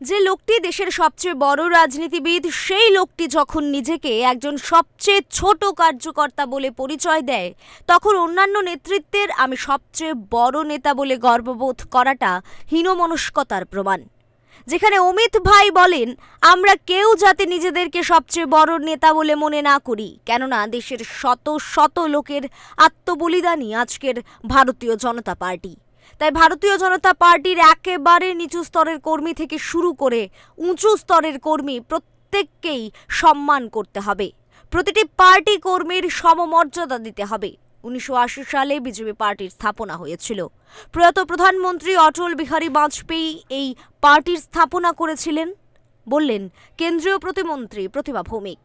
যে লোকটি দেশের সবচেয়ে বড় রাজনীতিবিদ, সেই লোকটি যখন নিজেকে একজন সবচেয়ে ছোট কার্যকর্তা বলে পরিচয় দেয়, তখন অন্যান্য নেতৃত্বের আমি সবচেয়ে বড় নেতা বলে গর্ববোধ করাটা হীনমনস্কতার প্রমাণ। যেখানে অমিত ভাই বলেন, আমরা কেউ যাতে নিজেদেরকে সবচেয়ে বড় নেতা বলে মনে না করি, কেননা দেশের শত শত লোকের আত্মবলিদানই আজকের ভারতীয় জনতা পার্টি। তাই ভারতীয় জনতা পার্টির একেবারে নিচু স্তরের কর্মী থেকে শুরু করে উঁচু স্তরের কর্মী প্রত্যেককেই সম্মান করতে হবে। প্রতিটি পার্টি কর্মীর সমমর্যাদা দিতে হবে। উনিশশো আশি সালে বিজেপি পার্টির স্থাপনা হয়েছিল। প্রয়াত প্রধানমন্ত্রী অটল বিহারী বাজপেয়ী এই পার্টির স্থাপনা করেছিলেন, বললেন, কেন্দ্রীয় প্রতিমন্ত্রী প্রতিভা ভৌমিক।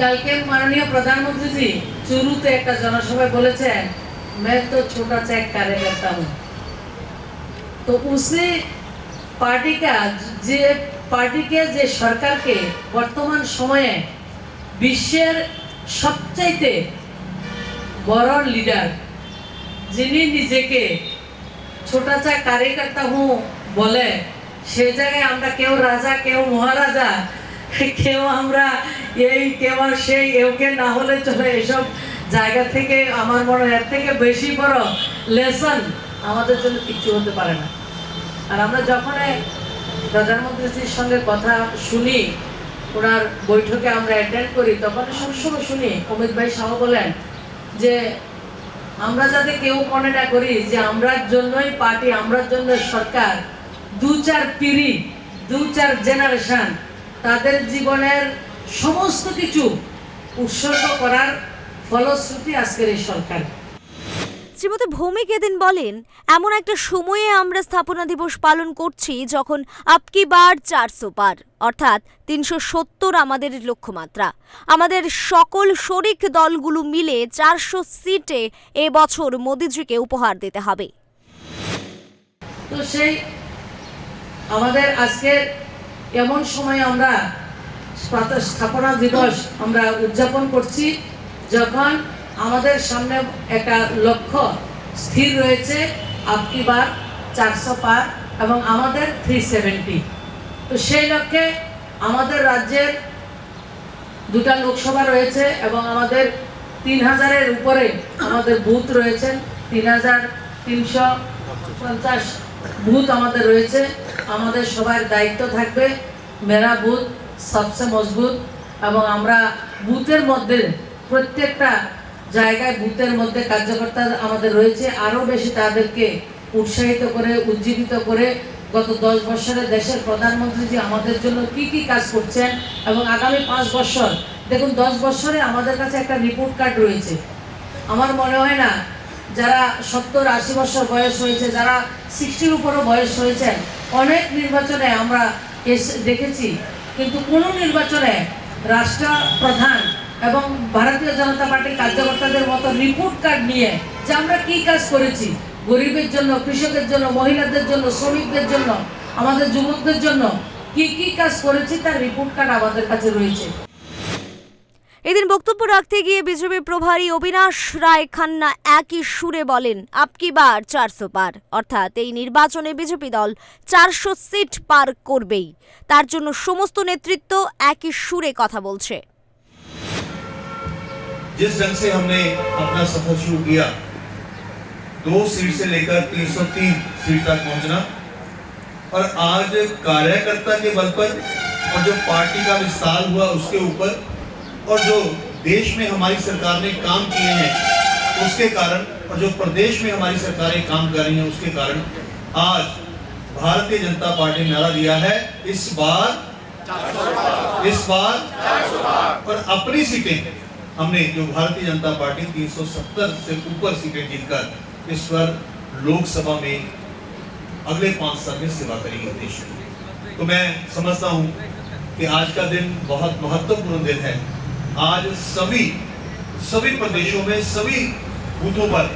কালকে মাননীয় প্রধানমন্ত্রী জি চুরুতে একটা জনসভায় বলেছেন मैं तो छोटा सा एक कार्यकर्ता हूँ तो उसी পার্টি का যে পার্টিকে যে সরকারকে বর্তমান সময়ে বিশ্বের সবচাইতে বড় লিডার যিনি নিজেকে ছোটা চা কার্যকর্তা হুঁ বলে সে জায়গায় আমরা কেউ রাজা কেউ মহারাজা কেউ আমরা এই কেউ আর সেই এওকে না হলে চলে এসব জায়গা থেকে, আমার মনে হয় এর থেকে বেশি বড় লেসন আমাদের জন্য কিছু হতে পারে না। আর আমরা যখন প্রধানমন্ত্রীজির সঙ্গে কথা শুনি, ওনার বৈঠকে আমরা অ্যাটেন্ড করি, তখন সবসময় শুনি, অমিত ভাই শাহ বলেন যে, আমরা যাতে কেউ মনে না করি যে আমরার জন্যই পার্টি, আমরার জন্য সরকার, দু চার পিড়ি, দু চার জেনারেশন তাদের জীবনের সমস্ত কিছু উৎসর্গ করার ফলশ্রুতি আজকের এই সরকার। শ্রীমতী ভৌমিক এদিন বলেন এমন একটা সময়ে আমরা স্থাপনা দিবস পালন করছি যখন আপকি বার চারশো পার অর্থাৎ তিনশো সত্তর আমাদের লক্ষ্যমাত্রা। আমাদের সকল শরিক দলগুলো মিলে চারশো সিটে এবছর মোদিজিকে উপহার দিতে হবে। তো সেই আমাদের আজকের এমন সময় আমরা স্থাপনা দিবস আমরা উদযাপন করছি। যখন আমাদের সামনে একটা লক্ষ্য স্থির রয়েছে আপকি বার? চারশো পার এবং আমাদের থ্রি সেভেন্টি তো সেই লক্ষ্যে আমাদের রাজ্যের দুটা লোকসভা রয়েছে এবং আমাদের তিন হাজারের উপরে আমাদের বুথ রয়েছেন তিন হাজার তিনশো পঞ্চাশ বুথ আমাদের রয়েছে। আমাদের সবার দায়িত্ব থাকবে। মেরা বুথ সবচেয়ে মজবুত এবং আমরা বুথের মধ্যে প্রত্যেকটা জায়গায় বুথের মধ্যে কার্যকর্তা আমাদের রয়েছে। আরও বেশি তাদেরকে উৎসাহিত করে, উজ্জীবিত করে গত দশ বছরে দেশের প্রধানমন্ত্রী যে আমাদের জন্য কি কি কাজ করছেন এবং আগামী পাঁচ বছর, দেখুন দশ বছরে আমাদের কাছে একটা রিপোর্ট কার্ড রয়েছে। আমার মনে হয় না, যারা সত্তর আশি বছর বয়স হয়েছে, যারা সিক্সটির উপরও বয়স হয়েছেন অনেক নির্বাচনে আমরা এসে দেখেছি। কিন্তু কোনো নির্বাচনে রাষ্ট্রপ্রধান এবং ভারতীয় জনতা পার্টির কার্যকর্তাদের মতো রিপোর্ট কার্ড নিয়ে যে আমরা কি কাজ করেছি, গরিবের জন্য, কৃষকের জন্য, মহিলাদের জন্য, শ্রমিকদের জন্য, আমাদের যুবকদের জন্য কি কি কাজ করেছি তার রিপোর্ট কার্ড আমাদের কাছে রয়েছে। এদিন বক্তব্য রাখতে গিয়ে বিজেপি প্রভারী অবিনাশ রায় খান্না একই সুরে বলেন আপকি বার চারশো পার? অর্থাৎ এই নির্বাচনে বিজেপি দল চারশো সিট পার করবেই। তার জন্য সমস্ত নেতৃত্ব একই সুরে কথা বলছে। जिस ढंग से हमने अपना सफ़र शुरू किया, दो सीट से लेकर 303 सीट तक पहुँचना, और आज कार्यकर्ता के बल पर और जो पार्टी का विस्तार हुआ उसके ऊपर, और जो देश में हमारी सरकार ने काम किए हैं, उसके कारण, और जो प्रदेश में हमारी सरकारें काम कर रही हैं, उसके कारण आज भारतीय जनता पार्टी ने नारा दिया है, इस बार इस बार, और अपनी सीटें हमने जो भारतीय जनता पार्टी 370 से ऊपर सीटें जीतकर इस बार लोकसभा में अगले पाँच साल में सेवा करेंगे देश। तो मैं समझता हूँ कि आज का दिन बहुत महत्वपूर्ण दिन है। आज सभी सभी प्रदेशों में, सभी बूथों पर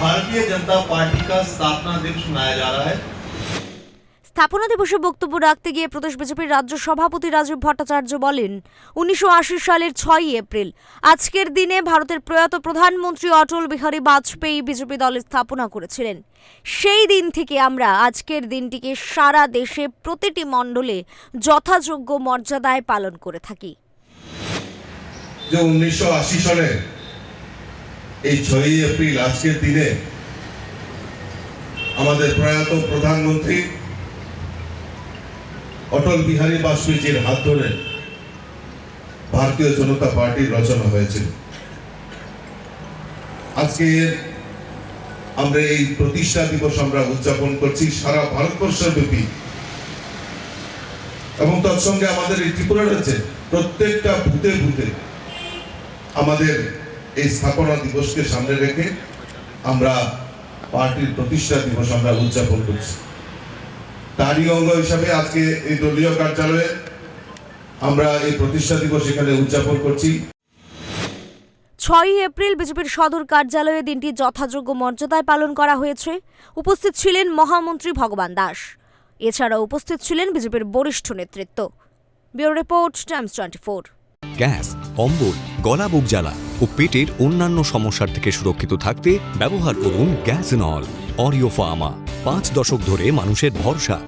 भारतीय जनता पार्टी का स्थापना दिवस मनाया जा रहा है। স্থাপনা দিবসে বক্তব্য রাখতে গিয়ে প্রদেশ বিজেপির রাজ্য সভাপতি রাজীব ভট্টাচার্য বলেন, উনিশশো আশি সালের ছয়ই এপ্রিল, আজকের দিনে ভারতের প্রয়াত প্রধানমন্ত্রী অটল বিহারী বাজপেয়ী বিজেপি দলের স্থাপনা করেছিলেন। সেই দিন থেকে আমরা আজকের দিনটিকে সারা দেশে প্রতিটি মণ্ডলে যথাযোগ্য মর্যাদায় পালন করে থাকি। যে উনিশশো আশি সালে এই ছয়ই এপ্রিল আজকের দিনে আমাদের প্রয়াত প্রধানমন্ত্রী অটল বিহারী বাজপেয়ীজির হাত ধরে ভারতীয় জনতা পার্টির রচনা হয়েছিল। আজকে আমরা এই প্রতিষ্ঠা দিবস আমরা উদযাপন করছি সারা ভারতবর্ষ ব্যাপী এবং তৎসঙ্গে আমাদের এই ত্রিপুরা রাজ্যে প্রত্যেকটা ভূতে ভূতে আমাদের এই স্থাপনা দিবসকে সামনে রেখে আমরা পার্টির প্রতিষ্ঠা দিবস আমরা উদযাপন করছি। তারই অঙ্গ হিসাবে আজকে এই দলীয় কার্যালয়ে আমরা এই প্রতিষ্ঠা দিবস এখানে উদযাপন করছি। ছয়ই এপ্রিল বিজেপির সদর কার্যালয়ে দিনটি যথাযোগ্য মর্যাদায় পালন করা হয়েছে। উপস্থিত ছিলেন মহামন্ত্রী ভগবান দাস। এছাড়া উপস্থিত ছিলেন বিজেপির বরিষ্ঠ নেতৃত্ব। Bureau report Times twenty four. Gas অম্বল গলা বুক জ্বালা ও পেটের অন্যান্য সমস্যার থেকে সুরক্ষিত থাকতে ব্যবহার করুন গ্যাস নল অরিও ফার্মা। পাঁচ দশক ধরে মানুষের ভরসা।